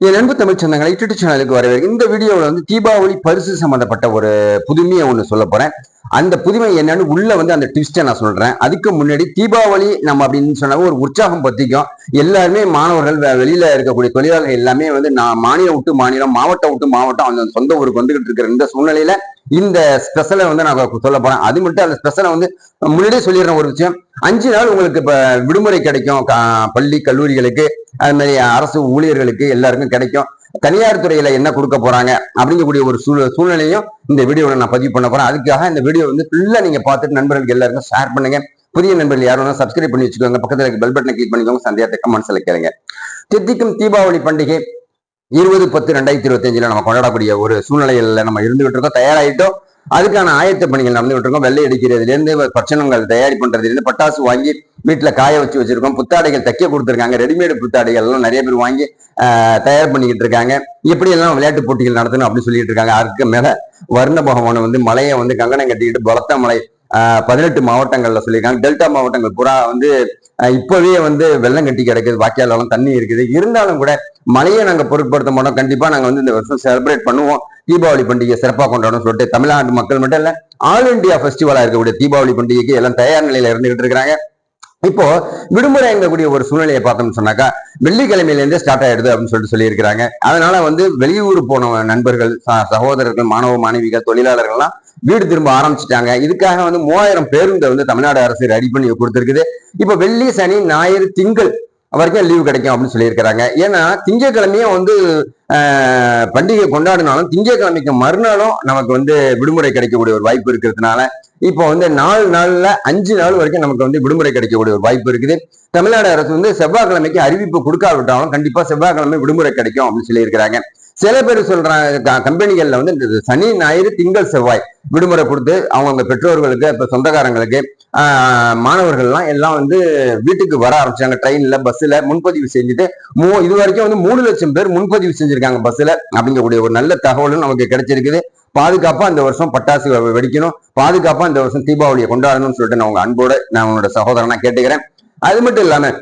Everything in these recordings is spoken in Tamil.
என் அன்பு தமிழ் சொந்தங்களை யூடியூப் சேனலுக்கு வரவேற்க இந்த வீடியோவில் வந்து தீபாவளி பரிசு சம்பந்தப்பட்ட ஒரு புதுமையை ஒன்று சொல்ல போகிறேன் அந்த புதுமை என்னன்னு உள்ள வந்து அந்த ட்விஸ்ட்டை நான் சொல்றேன். அதுக்கு முன்னாடி தீபாவளி நம்ம அப்படின்னு சொன்னா ஒரு உற்சாகம் பற்றிக்கும் எல்லாருமே மாணவர்கள் வெளியில் வெளியில இருக்கக்கூடிய தொழிலாளர்கள் எல்லாமே வந்து நான் மாநிலம் விட்டு மாநிலம் மாவட்டம் விட்டு மாவட்டம் அந்த சொந்த ஊருக்கு வந்துகிட்டு இருக்கிற இந்த சூழ்நிலையில இந்த ஸ்பெஷலை வந்து நான் சொல்ல போறேன். அது மட்டும் அந்த ஸ்பெஷலை வந்து முன்னாடியே சொல்லிடுறேன் ஒரு விஷயம். அஞ்சு நாள் உங்களுக்கு இப்போ விடுமுறை கிடைக்கும். கா- பள்ளி கல்லூரிகளுக்கு அது மாதிரி அரசு ஊழியர்களுக்கு எல்லாருக்கும் கிடைக்கும். தனியார் துறையில என்ன கொடுக்க போறாங்க அப்படிங்கக்கூடிய ஒரு சூழ் சூழ்நிலையும் இந்த வீடியோவில் நான் பதிவு பண்ண போறேன். அதுக்காக இந்த வீடியோ வந்து ஃபுல்லாக நீங்க பார்த்துட்டு நண்பர்களுக்கு எல்லாருக்கும் ஷேர் பண்ணுங்க. புதிய நண்பர்கள் யாரும் சப்ஸ்கிரைப் பண்ணி வச்சுக்கோங்க. பக்கத்தில் பெல் பட்டனை கிளிக் பண்ணிக்கோங்க. சந்தேகத்தை கமெண்ட்ஸில் கேளுங்க. தித்திக்கும் தீபாவளி பண்டிகை. இருபது பத்து ரெண்டாயிரத்தி இருபத்தஞ்சில் நம்ம கொண்டாடக்கூடிய ஒரு சூழ்நிலையில் நம்ம இருந்துகிட்டு இருக்கோம் தயாராகிட்டோம் அதுக்கான ஆயத்த பணிகள் நடந்துகிட்டு இருக்கோம் வெள்ளை அடிக்கிறதுலேருந்து பட்சணங்கள் தயாரி பண்ணுறதுலேருந்து பட்டாசு வாங்கி வீட்டில் காய வச்சு வச்சுருக்கோம். புத்தாடைகள் தைக்க கொடுத்துருக்காங்க. ரெடிமேடு புத்தாடைகள் எல்லாம் நிறைய பேர் வாங்கி தயார் பண்ணிக்கிட்டு இருக்காங்க. எப்படி எல்லாம் விளையாட்டு போட்டிகள் நடத்தணும் அப்படின்னு சொல்லிட்டு இருக்காங்க. அதுக்கு மேலே வர்ண பகவான் வந்து மலையை வந்து கங்கணம் கட்டிக்கிட்டு பலத்த மலை பதினெட்டு மாவட்டங்கள்ல சொல்லியிருக்காங்க. டெல்டா மாவட்டங்கள் பூரா வந்து இப்போவே வந்து வெள்ளம் கட்டி கிடக்குது. வாக்கியாலும் தண்ணி இருக்குது. இருந்தாலும் கூட மழையை நாங்கள் பொருட்படுத்த மாட்டோம். கண்டிப்பாக நாங்கள் வந்து இந்த வருஷம் செலிப்ரேட் பண்ணுவோம். தீபாவளி பண்டிகை சிறப்பாக கொண்டாடும் சொல்லிட்டு தமிழ்நாட்டு மக்கள் மட்டும் இல்லை ஆல் இந்தியா ஃபெஸ்டிவலாக இருக்கக்கூடிய தீபாவளி பண்டிகைக்கு எல்லாம் தயார் நிலையில் இருந்துகிட்டு இருக்கிறாங்க. இப்போ விடுமுறை எங்கக்கூடிய ஒரு சூழ்நிலையை பார்த்தோம்னு சொன்னாக்கா வெள்ளிக்கிழமையிலேருந்து ஸ்டார்ட் ஆயிடுது அப்படின்னு சொல்லிட்டு சொல்லியிருக்கிறாங்க. அதனால வந்து வெளியூர் போன நண்பர்கள் ச- சகோதரர்கள் மாணவ மாணவிகள் தொழிலாளர்கள்லாம் வீடு திரும்ப ஆரம்பிச்சிட்டாங்க. இதுக்காக வந்து மூவாயிரம் பேருந்தை வந்து தமிழ்நாடு அரசு ரெடி பண்ணி கொடுத்துருக்குது. இப்போ வெள்ளி சனி ஞாயிறு திங்கள் வரைக்கும் லீவு கிடைக்கும் அப்படின்னு சொல்லியிருக்கிறாங்க. ஏன்னா திங்கட்கிழமையும் வந்து பண்டிகை கொண்டாடினாலும் திங்கட்கிழமைக்கு மறுநாளும் நமக்கு வந்து விடுமுறை கிடைக்கக்கூடிய ஒரு வாய்ப்பு இருக்கிறதுனால இப்போ வந்து நாலு நாள்ல அஞ்சு நாள் வரைக்கும் நமக்கு வந்து விடுமுறை கிடைக்கக்கூடிய ஒரு வாய்ப்பு இருக்குது. தமிழ்நாடு அரசு வந்து செவ்வாய்க்கிழமைக்கு அறிவிப்பு கொடுக்காவிட்டாலும் கண்டிப்பா செவ்வாய்க்கிழமை விடுமுறை கிடைக்கும் அப்படின்னு சொல்லியிருக்கிறாங்க. சில பேர் சொல்றாங்க கம்பெனிகள்ல வந்து இந்த சனி ஞாயிறு திங்கள் செவ்வாய் விடுமுறை கொடுத்து அவங்கவுங்க பெற்றோர்களுக்கு இப்ப சொந்தக்காரங்களுக்கு மாணவர்கள்லாம் எல்லாம் வந்து வீட்டுக்கு வர ஆரம்பிச்சாங்க ட்ரெயின்ல பஸ்ல முன்பதிவு செஞ்சுட்டு மூ இது வரைக்கும் வந்து மூணு லட்சம் பேர் முன்பதிவு செஞ்சிருக்காங்க பஸ்ல அப்படிங்கக்கூடிய ஒரு நல்ல தகவலும் நமக்கு கிடைச்சிருக்குது. பாதுகாப்பா இந்த வருஷம் பட்டாசு வெடிக்கணும். பாதுகாப்பா இந்த வருஷம் தீபாவளியை கொண்டாடணும்னு சொல்லிட்டு நான் உங்க அன்போட நான் உங்களோட சகோதரனா கேட்டுக்கிறேன். அது மட்டும் இல்லாம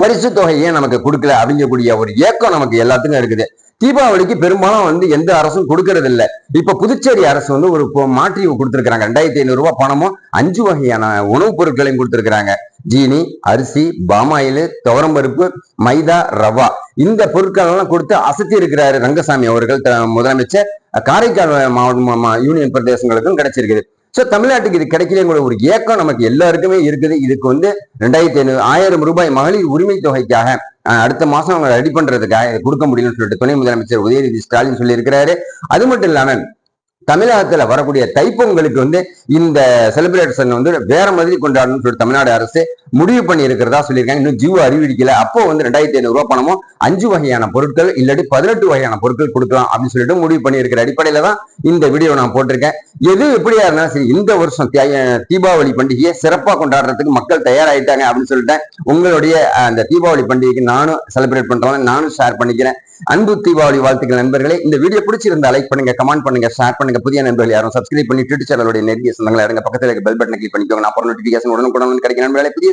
பரிசு தொகை ஏன் நமக்கு கொடுக்கல? அப்படிங்கக்கூடிய ஒரு ஏக்கம் நமக்கு எல்லாத்துக்கும் இருக்குது. தீபாவளிக்கு பெரும்பாலும் வந்து எந்த அரசும் கொடுக்கறது இல்லை இப்ப புதுச்சேரி அரசு வந்து ஒரு மாற்றி கொடுத்திருக்கிறாங்க. ரெண்டாயிரத்தி ஐநூறு ரூபாய் பணமும் அஞ்சு வகையான உணவுப் பொருட்களையும் கொடுத்திருக்கிறாங்க. ஜீனி அரிசி பாமாயில் துவரம்பருப்பு மைதா ரவா. இந்த பொருட்கள் எல்லாம் கொடுத்து அசத்தி இருக்கிறாரு ரங்கசாமி அவர்கள் த- முதலமைச்சர். காரைக்கால் மாவட்டம் யூனியன் பிரதேசங்களுக்கும் கிடைச்சிருக்குது. சோ தமிழ்நாட்டுக்கு இது கிடைக்கலங்கிற ஒரு ஏக்கம் நமக்கு எல்லாருக்குமே இருக்குது. இதுக்கு வந்து ரெண்டாயிரத்தி ஐநூறு ஆயிரம் ரூபாய் மகளிர் உரிமை தொகைக்காக அடுத்த மாசம் அவங்க ரெடி பண்றதுக்காக கொடுக்க முடியும்னு சொல்லிட்டு துணை முதலமைச்சர் உதயநிதி ஸ்டாலின் சொல்லியிருக்கிறாரு. அது மட்டும் இல்லாம தமிழகத்துல வரக்கூடிய தைப்பொங்கலுக்கு வந்து இந்த செலிப்ரேஷன் வந்து வேற மாதிரி கொண்டாடணும்னு சொல்லிட்டு தமிழ்நாடு அரசு முடிவு பண்ணி இருக்கிறதா சொல்லியிருக்காங்க. இன்னும் ஜியோ அறிவிக்கல அப்போ வந்து ரெண்டாயிரத்தி ஐநூறு ரூபாய் பணமும் அஞ்சு வகையான பொருட்கள் இல்லாட்டி பதினெட்டு வகையான பொருட்கள் கொடுக்கலாம் அப்படின்னு சொல்லிட்டு முடிவு பண்ணி இருக்கிற அடிப்படையில தான் இந்த வீடியோ நான் போட்டிருக்கேன். எது எப்படியா இருந்தாலும் சரி இந்த வருஷம் தீபாவளி பண்டிகையை சிறப்பாக கொண்டாடுறதுக்கு மக்கள் தயாராகிட்டாங்க அப்படின்னு சொல்லிட்டேன் உங்களுடைய அந்த தீபாவளி பண்டிகைக்கு நானும் செலிப்ரேட் பண்றேன் நானும் ஷேர் பண்ணிக்கிறேன். அன்பு தீபாவளி வாழ்த்துக்கள் நண்பர்களே. இந்த வீடியோ பிடிச்சிருந்தா லைக் பண்ணுங்க கமெண்ட் பண்ணுங்க ஷேர் பண்ணுங்க. புதிய நண்பர்கள் யாரும் சப்ஸ்கிரைப் பண்ணி ட்விட்டர் சேனலுடைய நெருங்கிய சொந்தங்களை இருங்க பக்கத்தில் இருக்க பெல் பட்டனை கிளிக் பண்ணிக்கோங்க. நான் அப்புறம் நோட்டிஃபிகேஷன் உடனுக்குடன் கிடைக்கும். நண்பர்களே புதிய